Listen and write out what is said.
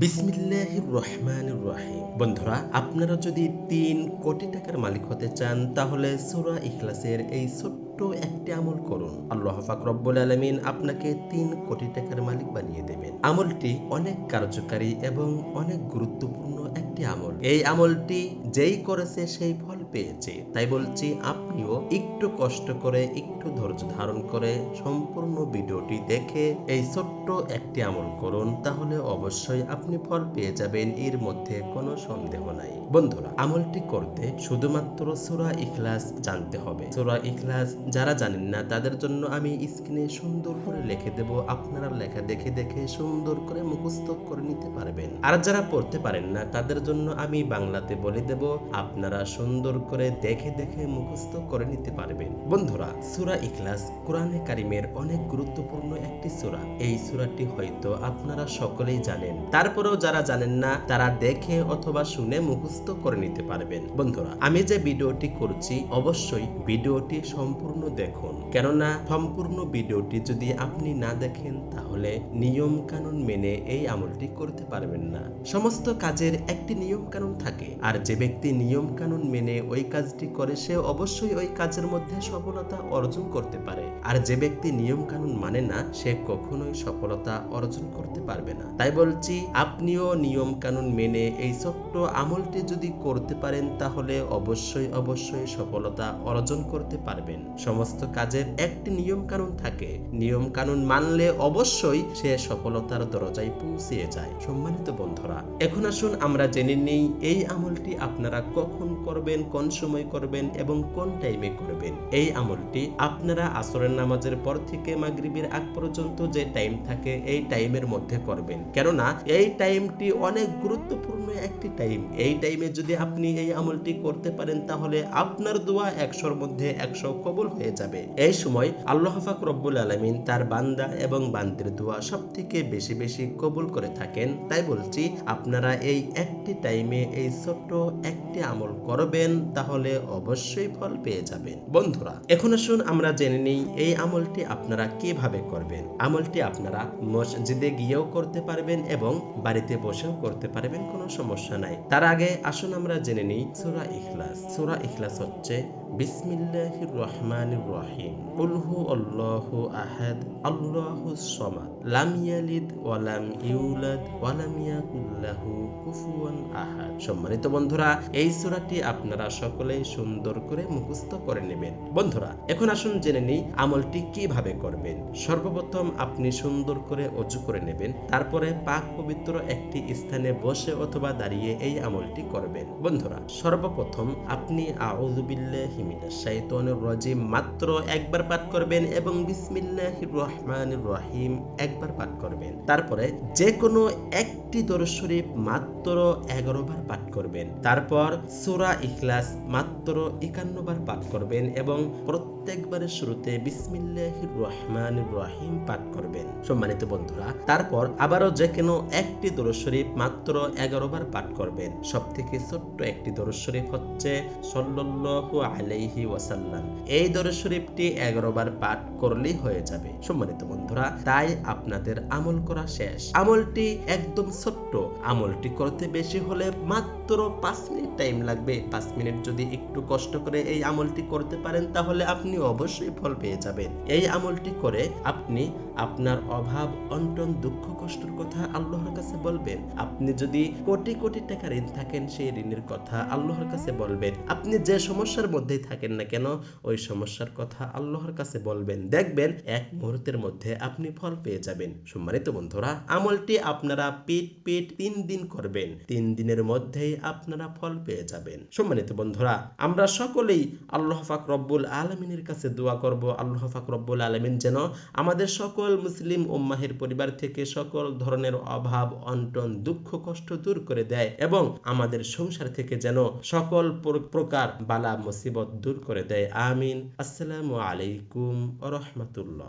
বিসমিল্লাহির রহমানুর রহিম। বন্ধুরা, আপনারা যদি তিন কোটি টাকার মালিক হতে চান, তাহলে সুরা ইখলাসের এই ছোট্ট একটি আমল করুন। আল্লাহ পাক রব্বুল আলমিন আপনাকে তিন কোটি টাকার মালিক বানিয়ে দেবেন। আমলটি অনেক কার্যকারী এবং অনেক গুরুত্বপূর্ণ একটি আমল। এই আমলটি যেই করেছে সেই ফল পেয়েছে। তাই বলছি আপনিও একটু কষ্ট করে, একটু ধৈর্য ধারণ করে সম্পূর্ণ ভিডিওটি দেখে এই ছোট্ট একটি আমল করুন, তাহলে অবশ্যই আপনি ফল পেয়ে যাবেন, এর মধ্যে কোনো সন্দেহ নাই। বন্ধুরা, আমলটি করতে শুধুমাত্র সূরা ইখলাস জানতে হবে। সূরা ইখলাস যারা জানেন না, তাদের জন্য আমি স্ক্রিনে সুন্দর করে লিখে দেব, আপনারা লেখা দেখে দেখে সুন্দর করে মুখস্থ করে নিতে পারবেন। আর যারা পড়তে পারেন না, তাদের জন্য আমি বাংলাতে বলে দেব, আপনারা সুন্দর করে দেখে দেখে মুখস্থ করে নিতে পারবেন। বন্ধুরা, সূরা ইখলাস কোরআনে কারিমের অনেক গুরুত্বপূর্ণ একটি সূরা। এই সূরাটি হয়তো আপনারা সকলেই জানেন। তারপরেও যারা জানেন না, তারা দেখে অথবা শুনে মুখস্থ করে নিতে পারবেন। বন্ধুরা, আমি যে ভিডিওটি করছি, অবশ্যই ভিডিওটি সম্পূর্ণ দেখুন। কেননা, সম্পূর্ণ ভিডিওটি যদি আপনি না দেখেন, তাহলে নিয়ম কানুন মেনে এই আমলটি করতে পারবেন না। সমস্ত কাজের একটি নিয়ম কানুন থাকে। আর যে ব্যক্তি নিয়ম কানুন মেনে ওই কাজটি করে, সে অবশ্যই ওই কাজের মধ্যে সফলতা অর্জন করতে পারে। আর যে ব্যক্তি নিয়ম কানুন মানে না, সে কখনোই সফলতা অর্জন করতে পারবে না। তাই বলছি, আপনিও নিয়ম কানুন মেনে এই ছোট্ট আমলটি যদি করতে পারেন, তাহলে অবশ্যই অবশ্যই সফলতা অর্জন করতে পারবেন। সমস্ত কাজের একটি নিয়ম কানুন থাকে। নিয়ম কানুন মানলে অবশ্যই সে সফলতার দরজায় পৌঁছিয়ে যায়। সম্মানিত বন্ধুরা, এখন আসুন আমরা জেনে নিই, এই আমলটি আপনারা কখন করবেন কোন সময় করবেন এবং কোন টাইমে করবেন? এই আমলটি আপনারা আসরের নামাজের পর থেকে মাগরিবের আগ পর্যন্ত যে টাইম থাকে, এই টাইমের মধ্যে করবেন। কেননা, এই টাইমটি অনেক গুরুত্বপূর্ণ একটি টাইম এই টাইমে যদি আপনি এই আমলটি করতে পারেন, তাহলে আপনার দোয়া একশোর মধ্যে একশো কবুল হয়ে যাবে। এই সময় আল্লাহ পাক রব্বুল আলমিন তার বান্দা এবং বান্দির দোয়া সব থেকে বেশি বেশি কবুল করে থাকেন। তাই বলছি, আপনারা এই একটি টাইমে এই ছোট্ট একটি আমল করবেন তাহলে অবশ্যই ফল পেয়ে যাবেন। বন্ধুরা, এখন আসুন আমরা জেনে নিই এই আমলটি আপনারা কীভাবে করবেন। আমলটি আপনারা মসজিদে গিয়েও করতে পারবেন এবং বাড়িতে বসেও করতে পারবেন, কোনো সমস্যা নাই। তার আগে আসুন আমরা জেনে নিই সূরা ইখলাস। সূরা ইখলাস হচ্ছে বিসমিল্লাহির রহমানির রহিম। কুল হু আল্লাহু আহাদ আল্লাহুস সামাদ। লাম ইয়ালিদ ওয়া লাম ইউলাদ ওয়া লাম ইয়াকুল লাহু কুফুয়ান আহাদ। সম্মানিত বন্ধুরা, এই সূরাটি আপনারা সকলেই সুন্দর করে মুখস্থ করে নেবেন। বন্ধুরা, এখন আসুন জেনে নিই আমলটি কীভাবে করবেন। সর্বপ্রথম আপনি সুন্দর করে অজু করে নেবেন, তারপরে পাক পবিত্র একটি স্থানে বসে অথবা দাঁড়িয়ে এই আমলটি করবেন। বন্ধুরা, সর্বপ্রথম আপনি আউযুবিল্লাহি মাত্র একবার পাঠ করবেন এবং বিসমিল্লাহির রহমানির রহিম একবার পাঠ করবেন। তারপরে যে কোনো একটি দরুদ শরীফ মাত্র এগারো বার পাঠ করবেন। তারপর সূরা ইখলাস মাত্র একান্ন বার পাঠ করবেন এবং প্রত্যেকবারের শুরুতে বিসমিল্লাহির রহমানির রহিম পাঠ করবেন। সম্মানিত বন্ধুরা, তারপর আবারও যে কোনো একটি দরুদ শরীফ মাত্র এগারো বার পাঠ করবেন। সব থেকে ছোট্ট একটি দরুদ শরীফ হচ্ছে সল্লাল্লাহু আলাইহি ওয়াসাল্লাম। এই দরুদ শরীফটি এগারো বার পাঠ করলেই হয়ে যাবে। সম্মানিত বন্ধুরা, তাই আপনাদের আমল করা শেষ। আমলটি একদম ছোট্ট। আমলটি করতে বেশি হলে মাত্র পাঁচ মিনিট টাইম লাগবে। পাঁচ মিনিট যদি একটু কষ্ট করে এই আমলটি করতে পারেন, তাহলে আপনি অবশ্যই ফল পেয়ে যাবেন। এই আমলটি করে আপনি আপনার অভাব, অন্টন, দুঃখ, কষ্টের কথা আল্লাহর কাছে বলবেন। আপনি যদি কোটি কোটি টাকা ঋণ থাকেন, সেই ঋণের কথা আল্লাহর কাছে বলবেন। আপনি যে সমস্যার থাকেন না কেন? ওই সমস্যার কথা আল্লাহর কাছে বলবেন। দেখবেন এক মুহূর্তের মধ্যে আপনি ফল পেয়ে যাবেন। সম্মানিত বন্ধুরা, আমলটি আপনারা পিট পিট তিন দিন করবেন। তিন দিনের মধ্যেই আপনারা ফল পেয়ে যাবেন। সম্মানিত বন্ধুরা, আমরা সকলেই আল্লাহ পাক রব্বুল আলমিনের কাছে দোয়া করব। আল্লাহ পাক রব্বুল আলমিন যেন আমাদের সকল মুসলিম উম্মাহের পরিবার থেকে সকল ধরনের অভাব, অন্টন, দুঃখ, কষ্ট দূর করে দেয় এবং আমাদের সংসার থেকে যেন সকল প্রকার বালা, মুসিবত দূর করে দেয়। আমিন। আসসালামু আলাইকুম রহমতুল্লাহ।